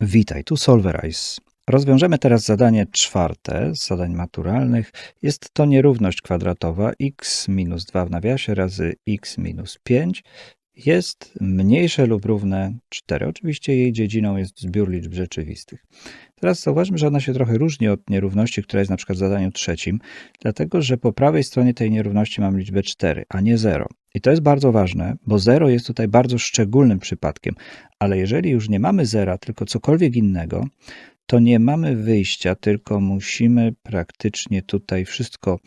Witaj, tu Solverize. Rozwiążemy teraz zadanie czwarte z zadań maturalnych. Jest to nierówność kwadratowa x minus 2 w nawiasie razy x minus 5 jest mniejsze lub równe 4. Oczywiście jej dziedziną jest zbiór liczb rzeczywistych. Teraz zauważmy, że ona się trochę różni od nierówności, która jest na przykład w zadaniu trzecim, dlatego że po prawej stronie tej nierówności mam liczbę 4, a nie 0. I to jest bardzo ważne, bo 0 jest tutaj bardzo szczególnym przypadkiem, ale jeżeli już nie mamy zera, tylko cokolwiek innego, to nie mamy wyjścia, tylko musimy praktycznie tutaj wszystko,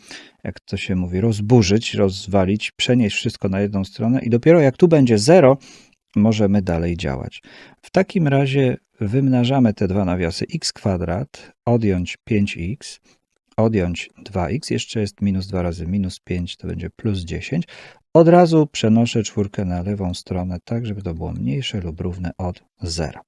jak to się mówi, rozburzyć, rozwalić, przenieść wszystko na jedną stronę i dopiero jak tu będzie 0, możemy dalej działać. W takim razie wymnażamy te dwa nawiasy x kwadrat, odjąć 5x, odjąć 2x, jeszcze jest minus 2 razy minus 5, to będzie plus 10. Od razu przenoszę czwórkę na lewą stronę, tak żeby to było mniejsze lub równe od 0.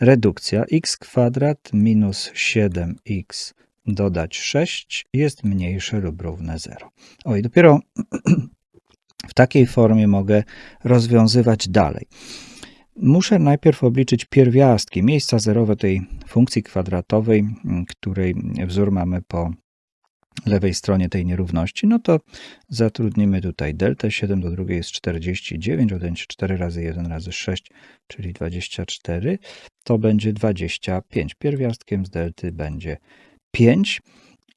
Redukcja x kwadrat minus 7x dodać 6 jest mniejsze lub równe 0. O i dopiero w takiej formie mogę rozwiązywać dalej. Muszę najpierw obliczyć pierwiastki, miejsca zerowe tej funkcji kwadratowej, której wzór mamy po lewej stronie tej nierówności, no to zatrudnimy tutaj deltę. 7 do drugiej jest 49, odjąć 4 razy 1 razy 6, czyli 24. To będzie 25. Pierwiastkiem z delty będzie 5.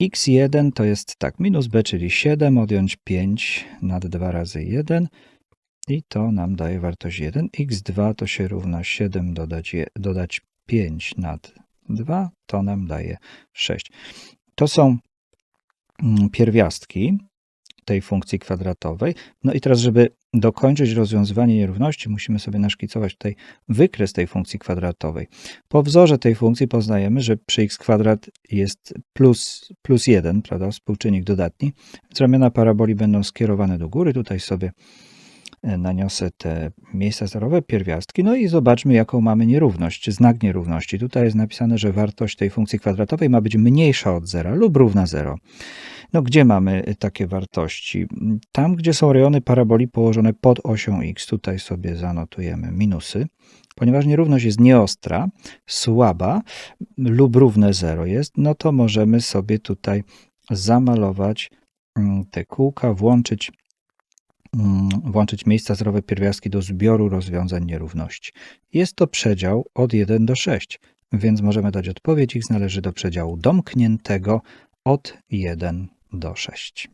x1 to jest tak, minus b, czyli 7, odjąć 5 nad 2 razy 1 i to nam daje wartość 1. x2 to się równa 7 dodać, je, dodać 5 nad 2, to nam daje 6. To są pierwiastki tej funkcji kwadratowej. No i teraz, żeby dokończyć rozwiązywanie nierówności, musimy sobie naszkicować tutaj wykres tej funkcji kwadratowej. Po wzorze tej funkcji poznajemy, że przy x kwadrat jest plus, plus 1, prawda, współczynnik dodatni, więc ramiona paraboli będą skierowane do góry. Tutaj sobie E, naniosę te miejsca zerowe, pierwiastki, no i zobaczmy, jaką mamy nierówność, znak nierówności. Tutaj jest napisane, że wartość tej funkcji kwadratowej ma być mniejsza od zera lub równa 0. No gdzie mamy takie wartości? Tam, gdzie są rejony paraboli położone pod osią x, tutaj sobie zanotujemy minusy. Ponieważ nierówność jest nieostra, słaba lub równe 0 jest, no to możemy sobie tutaj zamalować mm, te kółka, włączyć Mm, włączyć miejsca zerowe pierwiastki do zbioru rozwiązań nierówności. Jest to przedział od 1 do 6, więc możemy dać odpowiedź, x należy do przedziału domkniętego od 1 do 6.